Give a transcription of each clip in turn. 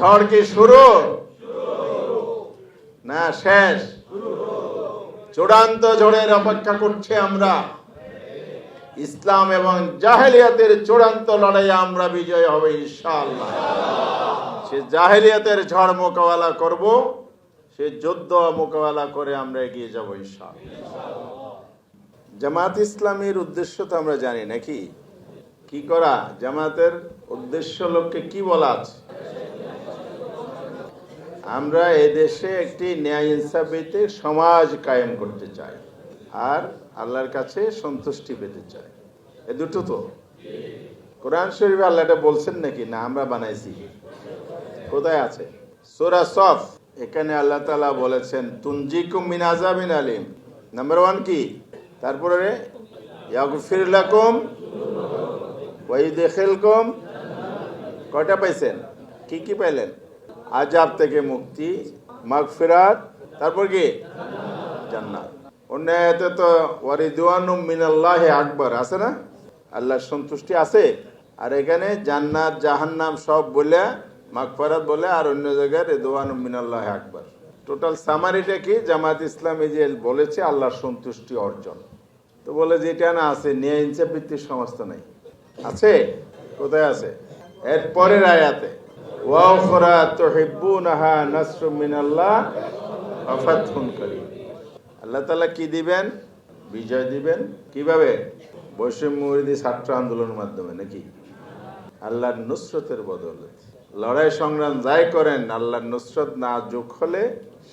ঝড় কি শুরু? না, শেষ। চূড়ান্ত ঝড়ের অপেক্ষা করছে আমরা। ইসলাম এবং জাহেলিয়াতের চূড়ান্ত লড়াইয়ে আমরা বিজয় হবে সে জাহেলিয়াতের ঝড় মোকাবেলা করব, সে যুদ্ধ মোকাবেলা করে আমরা এগিয়ে যাব, ইনশাআল্লাহ। জামাত ইসলামের উদ্দেশ্য তো আমরা জানি, নাকি? কি করা? জামাতের উদ্দেশ্য লোককে কি বলা আছে? আমরা এদেশে একটি ন্যায় ইনসাফ সমাজ কায়েম করতে চাই আর আল্লাহর কাছে সন্তুষ্টি পেতে চাই। এ দুটো তো। কোরআন শরীফে আল্লাহ এটা বলছেন নাকি? না, আমরা বানাইছি। কোথায় আছে? সোরা সফ। এখানে আল্লাহ তালা বলেছেন, তুনজিকুম মিন আজাবিন আলিম। নাম্বার ওয়ান কি? তারপরে ইয়াগফির লাকুম ওয়াইদেখিলকুম কয়টা পাইছেন? কি কি পাইলেন? আজাব থেকে মুক্তি, মাগফিরাত, তারপর কি? জান্নাত। অন্য আয়াতে তো ওয়ারিদওয়ানু মিনাল্লাহি আকবার, আছে না? আল্লাহর সন্তুষ্টি আছে। আর এখানে জান্নাত, জাহান্নাম সব বলে, মাগফিরাত বলে, আর অন্য জায়গায় রিদওয়ানু মিনাল্লাহি আকবার। টোটাল সামারিটা কি? জামাত ইসলামী যে বলেছে, আল্লাহর সন্তুষ্টি অর্জন। তো বলে যে এটা না আছে নিয়ে ইনসাফ ভিত্তিক তো নাই। আছে? কোথায় আছে? এর পরের আয়াতে। ওয়াউখরা তুহিব্বুনাহা নাসরুম মিনাল্লাহ ওয়া ফাতহুন করিম। আল্লাহ তাআলা কি দিবেন? বিজয় দিবেন। কীভাবে? বৈষম্য বিরোধী ছাত্র আন্দোলনের মাধ্যমে, নাকি? আল্লাহর নুসরতের বদলে লড়াই সংগ্রাম যাই করেন, আল্লাহর নুসরত না যোগ হলে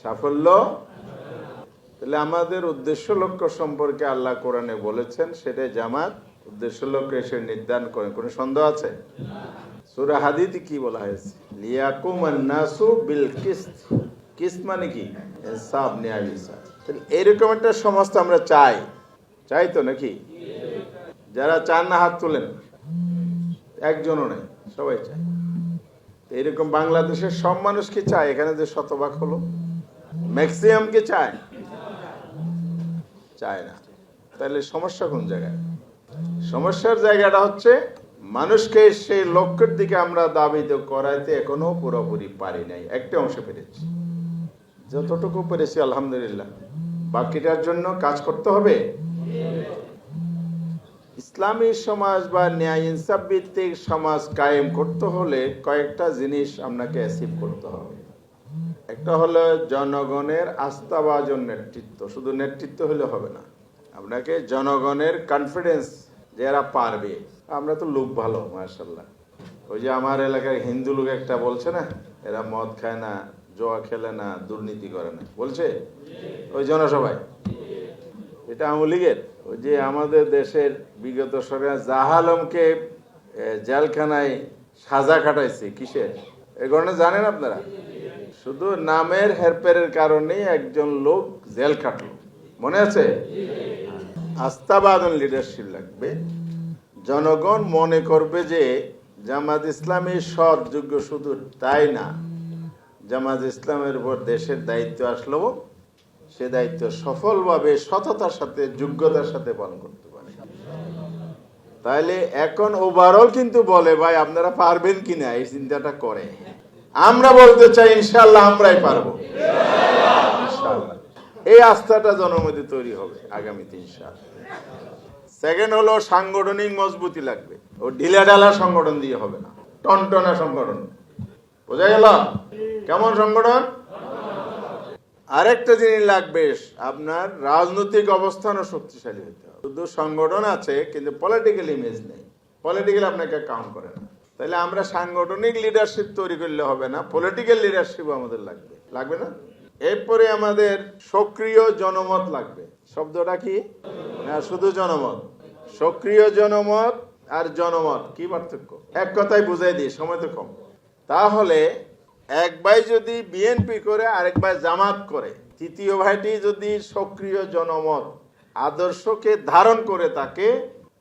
সাফল্য? তাহলে আমাদের উদ্দেশ্য লক্ষ্য সম্পর্কে আল্লাহ কোরআনে বলেছেন, সেটাই জামাত উদ্দেশ্য লক্ষ্য এসে নির্ধারণ করেন। কোনো সন্দেহ আছে? সুরা হাদিতে কি বলা হয়েছে? লিয়াকুম নাসু বিল কিস্ত কিস্ত মানে কি? ইনসাফ ন্যায় বিচার তাহলে এইরকম একটা সমাজ আমরা চাই। চাই তো নাকি? যারা চান না হাত তোলেন, একজনও নেই, সবাই চায়। এরকম বাংলাদেশের সব মানুষ কি চায়? এখানে যে শতভাগ হলো ম্যাক্সিমাম কি চায়? চায় না। তাহলে সমস্যা কোন জায়গায়? সমস্যার জায়গাটা হচ্ছে মানুষকে সেই লক্ষ্যের দিকে আমরা দাবিত করাইতে এখনও পুরোপুরি পারি নাই। একটা অংশ পেরেছি। যতটুকু পেরেছি, আলহামদুলিল্লাহ। বাকিটার জন্য কাজ করতে হবে? ইসলামী সমাজ বা ন্যায় ইনসাফ ভিত্তিক সমাজ কায়েম করতে হলে কয়েকটা জিনিস আপনাকে অ্যাচিভ করতে হবে। একটা হলো জনগণের আস্থাভাজন নেতৃত্ব। শুধু নেতৃত্ব হলে হবে না। আপনাকে জনগণের কনফিডেন্স যে এরা পারবে। আমরা তো লোক ভালো মার্শাল্লাহ ওই যে আমার এলাকায় হিন্দু লোক একটা বলছে না, এরা মদ খায় না, জোয়া খেলে না, দুর্নীতি করে না। বলছে? ওই জনসভায়। এটা আওয়ামী লীগের? ওই যে আমাদের দেশের বিগত সরকার জাহালমকে জেলখানায় সাজা কাটাইছে কিসের? এই ঘটনা জানেন আপনারা? শুধু নামের হেরফেরের কারণেই একজন লোক জেল কাটলো মনে আছে? আস্থাবাদন লিডারশিপ লাগবে। জনগণ মনে করবে যে জামাত ইসলামী সৎ, যোগ্য শুধু তাই না। জামাত ইসলামের উপর দেশের দায়িত্ব আসলেও সে দায়িত্ব সফলভাবে সততার সাথে, যোগ্যতার সাথে পালন করতে পারে। তাহলে এখন ওভারঅল কিন্তু বলে, ভাই, আপনারা পারবেন কিনা? এই চিন্তাটা করে। আমরা বলতে চাই ইনশাল্লাহ আমরাই পারব। এই আস্থাটা জনমধ্যে তৈরি হবে আগামীতে ইনশাআল্লাহ সেকেন্ড হলো সাংগঠনিক মজবুতি লাগবে। ও ঢিলা ঢালা সংগঠন দিয়ে হবে না। টনটনা সংগঠন। বোঝা গেল? কেমন সংগঠন? আরেকটা জিনিস লাগবে, আপনার রাজনৈতিক অবস্থানও শক্তিশালী হতে হবে। শুধু সংগঠন আছে, কিন্তু পলিটিক্যাল ইমেজ নেই। পলিটিক্যাল আপনাকে কাউন্ট করে না। তাহলে আমরা সাংগঠনিক লিডারশিপ তৈরি করলে হবে না পলিটিক্যাল লিডারশিপ আমাদের লাগবে। লাগবে না? এরপরে আমাদের সক্রিয় জনমত লাগবে। শব্দটা কি? না, শুধু জনমত। সক্রিয় জনমত আর জনমত, কি পার্থক্য? এক কথায় বুঝাই দিই, সময় তো কম। তাহলে, এক ভাই যদি বিএনপি করে, আরেক ভাই জামাত করে। তৃতীয় ভাইটি যদি সক্রিয় জনমত, আদর্শকে ধারণ করে তাকে,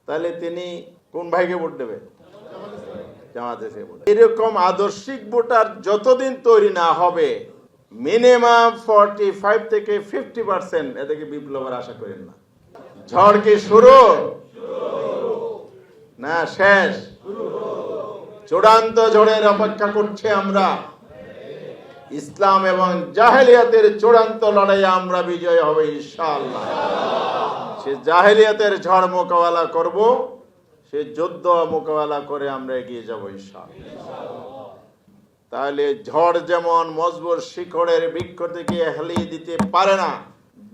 তাহলে তিনি কোন ভাইকে ভোট দেবে জামাতে। এরকম আদর্শিক ভোটার যতদিন তৈরি না হবে মিনিমাম ফর্টি ফাইভ থেকে ফিফটি পার্সেন্ট এদিকে বিপ্লবের আশা করেন না। ঝড় কি শুরু? না, শেষ। চূড়ান্ত ঝড়ের অপেক্ষা করছে আমরা। ইসলাম এবং জাহেলিয়াতের চূড়ান্ত লড়াইয়ে আমরা বিজয় হবে ইনশাআল্লাহ। সে জাহেলিয়াতের ঝড় মোকাবেলা করব, সে যুদ্ধ মোকাবেলা করে আমরা এগিয়ে যাব ইনশাআল্লাহ। তাহলে ঝড় যেমন মজবুর শিখরের বৃক্ষ থেকে হেলিয়ে দিতে পারে না,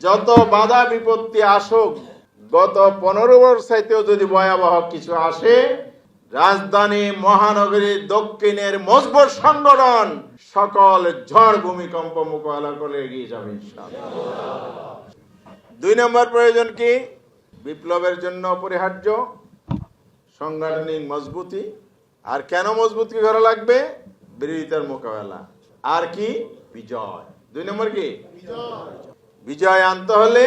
যত বাধা বিপত্তি আসুক, গত পনেরো বর্ষাইতেও যদি ভয়াবহ কিছু আসে, রাজধানী মহানগরীর দক্ষিণের মজবুর সংগঠন সকল ঝড় ভূমিকম্প মোকাবেলা করে এগিয়ে যাবে দুই নম্বর প্রয়োজন কি? বিপ্লবের জন্য অপরিহার্য, সাংগঠনিক মজবুতি। আর কেন মজবুতি করা লাগবে? বিরোধিতার মোকাবেলা। আর কি? বিজয়। দুই নম্বর কি? বিজয়। আনতে হলে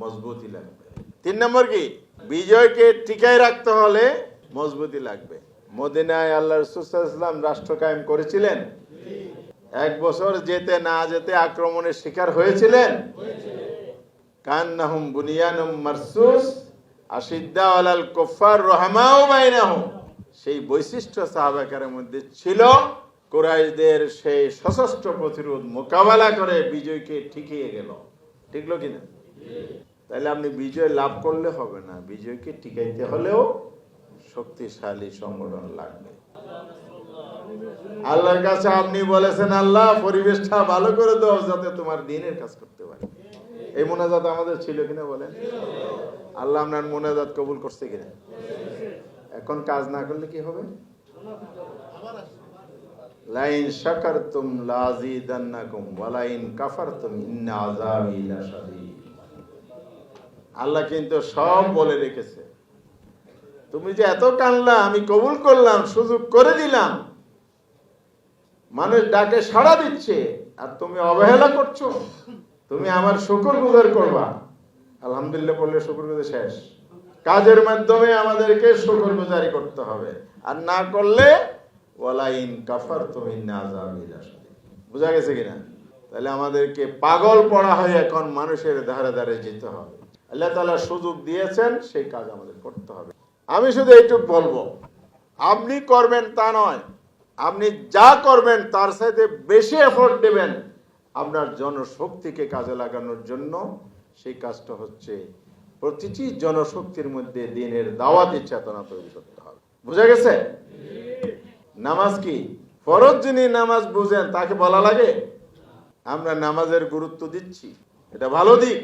মজবুতি লাগবে। তিন নম্বর কি? বিজয়কে টিকায় রাখতে হলে মজবুতি লাগবে। মদিনায় আল্লাহ রসুলাম রাষ্ট্র কায়েম করেছিলেন? এক বছর যেতে না যেতে আক্রমণের শিকার হয়েছিলেন? কান্নাহুম বুনিয়ানুম মারসুস আশিদ্দা আলাল কুফার রহমাও বাইনাহুম। সেই বৈশিষ্ট্য সাহাবাকারের মধ্যে ছিল কুরাইশদের সেই সশস্ত্র প্রতিরোধ মোকাবেলা করে বিজয়কে ঠিকিয়ে গেল। ঠিকলো কিনা? তাহলে আপনি বিজয় লাভ করলে হবে না, বিজয়কে টিকাইতে হলেও শক্তিশালী সংগঠন লাগবে। আল্লাহর কাছে আপনি বলেছেন, আল্লাহ, পরিবেশটা ভালো করে দাও যাতে তোমার দিনের কাজ করতে পারে। এই মোনাজাত আমাদের ছিল কিনা বলেন? আল্লাহ আপনার মোনাজাত কবুল করছে কিনা? এখন কাজ না করলে কি হবে? লাইন শাকারতুম লাযিদান্নাকুম ওয়া লাইন কাফারতুম, ইন্না আযাবি আল্লাহ কিন্তু সব বলে রেখেছে। তুমি যে এত আমি কবুল করলাম, সুযোগ করে দিলাম। মানুষ ডাকে সাড়া দিচ্ছে, আর তুমি অবহেলা করছ। তুমি আমার শুকর গুজার করবা। আলহামদুলিল্লাহ বললে শুকর গুজার শেষ। কাজের মাধ্যমে আমাদেরকে শুকর গুজারি করতে হবে। আর না করলে ওয়ালাইন কাফার তুমি বোঝা গেছে কিনা? তাহলে আমাদেরকে পাগল পড়া হয় এখন মানুষের ধারে ধারে যেতে হবে। আল্লাহ তালা সুযোগ দিয়েছেন, সেই কাজ আমাদের করতে হবে। আমি শুধু এইটুক বলব, আপনি করবেন তা নয়, আপনি যা করবেন তার সাথে বেশি এফোর্ট দেবেন আপনার জনশক্তিকে কাজে লাগানোর জন্য। সেই কাজটা হচ্ছে প্রতিটি জনশক্তির মধ্যে দিনের দাওয়াতি চেতনা তৈরি করতে হবে। বুঝা গেছে? নামাজ কি? ফরজ যিনি নামাজ বুঝেন, তাকে বলা লাগে? আমরা নামাজের গুরুত্ব দিচ্ছি। এটা ভালো দিক।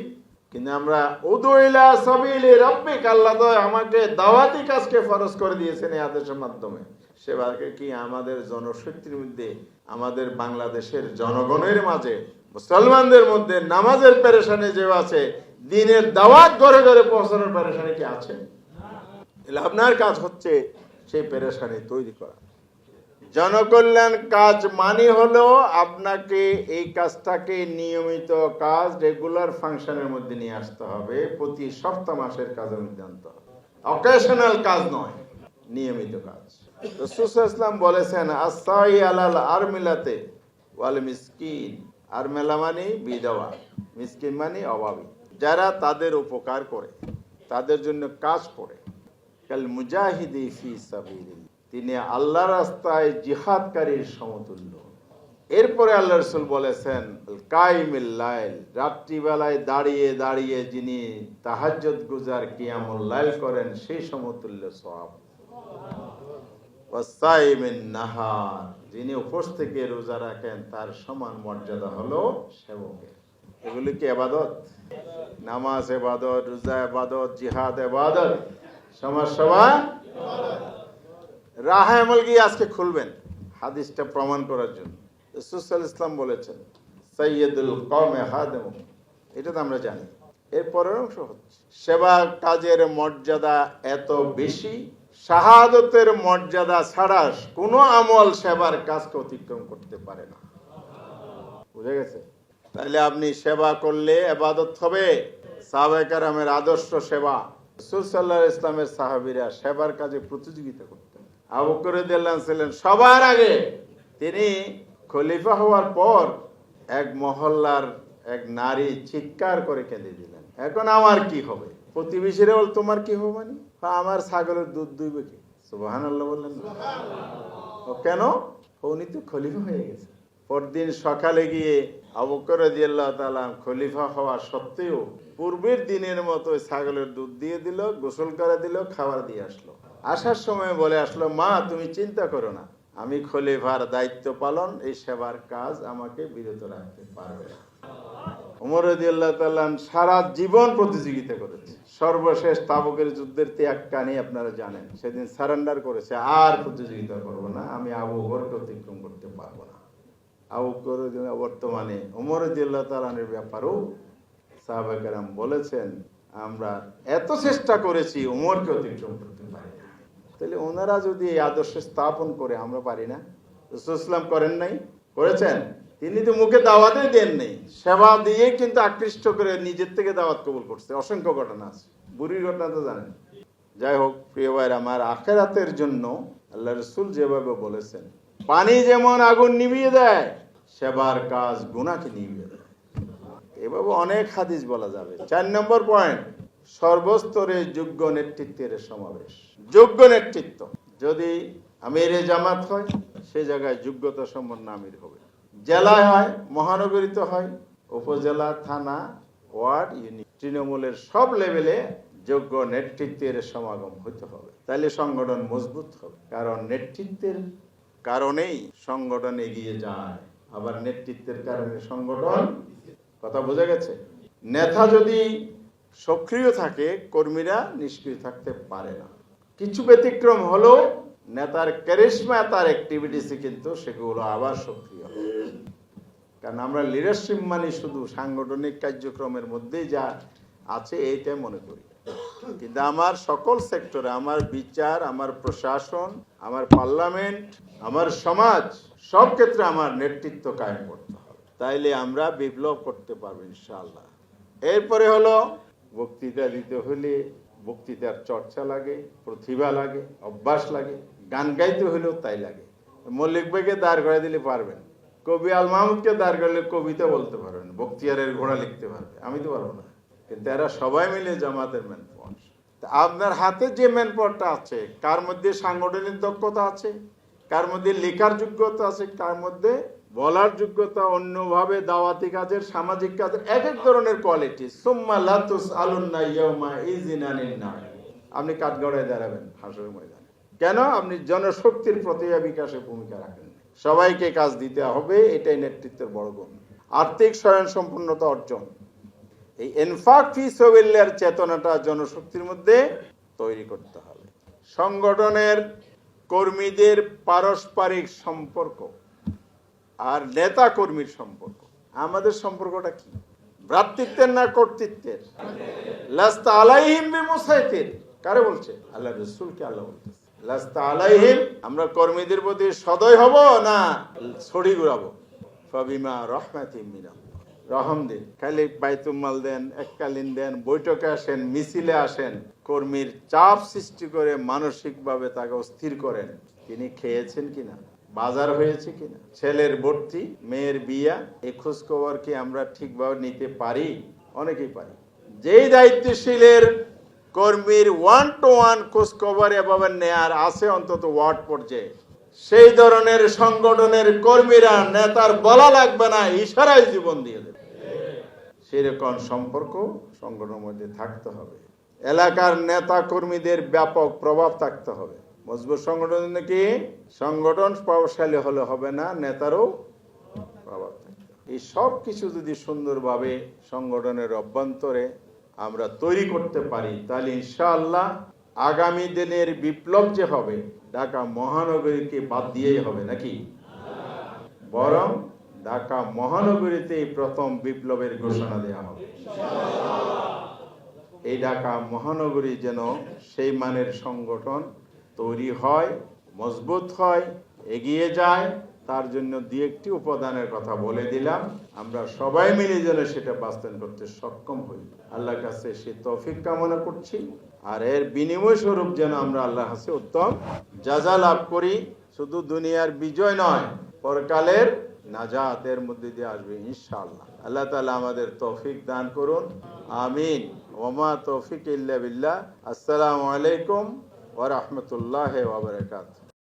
কিন্তু আমরা উদয়লা সাবিলে রব্বিক, আল্লাহ তো আমাকে দাওয়াতি কাজকে ফরজ করে দিয়েছেন এই আদেশের মাধ্যমে। সেবাকে কি আমাদের জনশক্তির মধ্যে, আমাদের বাংলাদেশের জনগণের মাঝে, মুসলমানদের মধ্যে নামাজের পেরেশানি যে আছে, দিনের দাওয়াত ঘরে ঘরে পৌঁছানোর পেরেশানি কি আছে? আপনার কাজ হচ্ছে সেই পেরেশানি তৈরি করা। জনকল্যাণ কাজ মানে হলো আপনাকে এই কাজটাকে নিয়মিত কাজ রেগুলার ফাংশনের মধ্যে নিয়ে আসতে হবে। প্রতি সপ্তাহ মাসের কাজের মধ্যে আনতে হবে। অকেশনাল কাজ নয়, নিয়মিত কাজ। ইসলাম বলেছেন আসাই আলাল আর মিলাতে ওয়াল মিসকিন। আর মেলা মানে বিধবা, মিসকিন মানে অভাবী। যারা তাদের উপকার করে, তাদের জন্য কাজ করে। কাল মুজাহিদি ফি সাবিলিল্লাহ। তিনি আল্লাহ রাস্তায় জিহাদকারীর সমতুল্য। এরপরে আল্লাহ রসুল বলেছেন লাইল রাত্রিবেলায় দাঁড়িয়ে দাঁড়িয়ে যিনি তাহাজ্জুদ গুজার কিয়ামুল লাইল করেন, সেই সমতুল্য সব নাহার, যিনি উপোস থেকে রোজা রাখেন, তার সমান মর্যাদা হলো সেবকের এগুলি কি এবাদত? নামাজ এবাদত, রোজা এবাদত, জিহাদ এবাদত, সমাজ সভা রাহা আমল গিয়ে আজকে খুলবেন। হাদিসটা প্রমাণ করার জন্য। সুসাল ইসলাম বলেছেন সৈয়দুল কমে হাদেম। এটা তো আমরা জানি। এর পরের অংশ হচ্ছে, সেবা কাজের মর্যাদা এত বেশি, শাহাদতের মর্যাদা ছাড়া কোনো আমল সেবার কাজকে অতিক্রম করতে পারে না। বুঝে গেছে? তাহলে আপনি সেবা করলে এবাদত হবে। সাহাবাহামের আদর্শ সেবা। সুসাল্লাহ ইসলামের সাহাবিরা সেবার কাজে প্রতিযোগিতা করতেন। আবু করে ছিলেন সবার আগে তিনি খলিফা হওয়ার পর এক মহল্লার এক নারী চিৎকার করে কেঁদে দিলেন। এখন আমার কি হবে? প্রতিবেশীরা বল তোমার কি হবে মানে "হ্যাঁ, আমার ছাগলের দুধ দুইবে কি? সুবাহান আল্লাহ বললেন ও কেন? উনি তো খলিফা হয়ে গেছে। পরদিন সকালে গিয়ে আবকর তাআলা খলিফা হওয়া সত্ত্বেও পূর্বের দিনের মতো ছাগলের দুধ দিয়ে দিল গোসল করে দিল খাবার দিয়ে আসলো। আসার সময় বলে আসলো, মা, তুমি চিন্তা করো না। আমি খলিফার দায়িত্ব পালন, এই সেবার কাজ আমাকে বিরত রাখতে পারবে না। উমর রাদিয়াল্লাহু সারা জীবন প্রতিযোগিতা করেছে। সর্বশেষ তাবুকের যুদ্ধের ত্যাগ কানি আপনারা জানেন, সেদিন সারেন্ডার করেছে, আর প্রতিযোগিতা করব না, আমি আবু অতিক্রম করতে পারব না। আবু বর্তমানে উমর রাদিয়াল্লাহু তাআলার ব্যাপারেও সাহাবাকেরাম বলেছেন, আমরা এত চেষ্টা করেছি উমরকে অতিক্রম করতে তাহলে ওনারা যদি এই আদর্শ স্থাপন করে, আমরা পারি না। রসুলাম করেন নাই, করেছেন। তিনি তো মুখে দাওয়াতই দেন নেই। সেবা দিয়ে কিন্তু আকৃষ্ট করে নিজের থেকে দাওয়াত কবুল করছে। অসংখ্য ঘটনা আছে। বুড়ির ঘটনা তো জানেন। যাই হোক, প্রিয় ভাইয়ের, আমার আখেরাতের জন্য আল্লাহ রসুল যেভাবে বলেছেন, পানি যেমন আগুন নিভিয়ে দেয়, সেবার কাজ গুণাকে নিভিয়ে দেয়। এভাবে অনেক হাদিস বলা যাবে। চার নম্বর পয়েন্ট সর্বস্তরে যোগ্য নেতৃত্বের সমাবেশ। যোগ্য নেতৃত্ব। যদি আমির জামাত হয়, সে জায়গায় যোগ্যতা সম্পন্ন আমির হবে। জেলায় হয়, মহানগরীতে হয়, উপজেলা, থানা, ওয়ার্ড ইউনিট তৃণমূলের সব লেভেলে যোগ্য নেতৃত্বের সমাগম হতে হবে। তাহলে সংগঠন মজবুত হবে। কারণ নেতৃত্বের কারণেই সংগঠন এগিয়ে যায়। আবার নেতৃত্বের কারণে সংগঠন, কথা বোঝা গেছে? নেতা যদি সক্রিয় থাকে, কর্মীরা নিষ্ক্রিয় থাকতে পারে না। কিছু ব্যতিক্রম হলো নেতার ক্যারিশমা তার অ্যাক্টিভিটিসে কিন্তু সেগুলো আবার সক্রিয়। কারণ আমরা লিডারশিপ মানে শুধু সাংগঠনিক কার্যক্রমের মধ্যেই যা আছে, এইটাই মনে করি। কিন্তু আমার সকল সেক্টরে আমার বিচার, আমার প্রশাসন, আমার পার্লামেন্ট আমার সমাজ, সব ক্ষেত্রে আমার নেতৃত্ব কায়েম করতে হবে। তাইলে আমরা বিপ্লব করতে পারব ইনশাআল্লাহ। এরপরে হলো বক্তৃতা দিতে হলে বক্তৃতার চর্চা লাগে, প্রতিভা লাগে, অভ্যাস লাগে, গান গাইতে হলেও তাই লাগে। মল্লিক ভাইকে দাঁড় করে দিলে পারবেন। কবি আল মাহমুদকে দাঁড় করলে কবিতা বলতে পারবেন, বক্তিয়ারের ঘোড়া লিখতে পারবে। আমি তো পারব না। কিন্তু এরা সবাই মিলে জামাতের ম্যান আপনার হাতে যে ম্যান পাওয়ারটা আছে, কার মধ্যে সাংগঠনিক দক্ষতা আছে, কার মধ্যে লেখার যোগ্যতা আছে, কার মধ্যে বলার যোগ্যতা অন্যভাবে দাওয়াতি কাজের, সামাজিক কাজের এক এক ধরনের কোয়ালিটি সুম্মা লাতুস আলুন্না ইয়াউমা ইজিনানিন না আপনি কাঠগড়ায় দাঁড়াবেন হাসর ময়দানে। কেন? আপনি জনশক্তির প্রতিভা বিকাশে ভূমিকা রাখেন। সবাইকে কাজ দিতে হবে, এটাই নেতৃত্বের বড় গুণ। আর্থিক স্বয়ং সম্পূর্ণতা অর্জন। এই এনফাক ফি চেতনাটা জনশক্তির মধ্যে তৈরি করতে হবে। সংগঠনের কর্মীদের পারস্পরিক সম্পর্ক। আর নেতা কর্মীর সম্পর্ক। আমাদের সম্পর্কটা কি? ভ্রাতৃত্বের না কর্তৃত্বের? লাস্তা আলাইহিম বিমুসাইতির। কারে বলছে? আল্লাহ রসুলকে আল্লাহ বলতেছে। লাস্তা আলাইহিম, আমরা কর্মীদের প্রতি সদয় হব না ছড়ি ঘুরাবো? ফাবিমা রহমাতিম মিনাল্লাহ রহম দিন। খালি বাইতুমাল দেন, এককালীন দেন, বৈঠকে আসেন, মিছিলে আসেন। কর্মীর চাপ সৃষ্টি করে মানসিকভাবে তাকে অস্থির করেন। তিনি খেয়েছেন কিনা? বাজার হয়েছে কিনা? ছেলের ভর্তি, মেয়ের বিয়া এই খোঁজ খবর কি আমরা ঠিকভাবে নিতে পারি? অনেকেই পারি। যেই দায়িত্বশীলের কর্মীর ওয়ান টু ওয়ান খোঁজ খবর এভাবে নেয়ার আছে অন্তত ওয়ার্ড পর্যায়ে। সেই ধরনের সংগঠনের কর্মীরা নেতার বলা লাগবে না, ইশারায় জীবন দিয়ে দেবে। সেরকম সম্পর্ক সংগঠনের মধ্যে থাকতে হবে। এলাকার নেতা কর্মীদের ব্যাপক প্রভাব থাকতে হবে। মজবুত সংগঠন কি? সংগঠন প্রভাবশালী হলে হবে না, নেতারও প্রভাব এই সব কিছু যদি সুন্দরভাবে সংগঠনের অভ্যন্তরে আমরা তৈরি করতে পারি, তাহলে ইনশাআল্লাহ আগামী দিনের বিপ্লব যে হবে, ঢাকা মহানগরীকে বাদ দিয়েই হবে নাকি? বরং ঢাকা মহানগরীতে প্রথম বিপ্লবের ঘোষণা দেওয়া হবে। এই ঢাকা মহানগরী যেন সেই মানের সংগঠন তৈরি হয়, মজবুত হয়, এগিয়ে যায়। তার জন্য দু একটি উপাদানের কথা বলে দিলাম। আমরা সবাই মিলে যেন সেটা বাস্তবায়ন করতে সক্ষম হই। আল্লাহর কাছে সে তৌফিক কামনা করছি। আর এর বিনিময় স্বরূপ যেন আমরা আল্লাহ কাছে উত্তম যা লাভ করি, শুধু দুনিয়ার বিজয় নয়, পরকালের নাজাতের মধ্যে দিয়ে আসবে ইনশাআল্লাহ। আল্লাহ তালা আমাদের তৌফিক দান করুন। আমিন। ওমা তৌফিক ইল্লা বিল্লাহ। আসসালামু আলাইকুম। ওয়া রাহমাতুল্লাহি ওয়া বারাকাতুহু।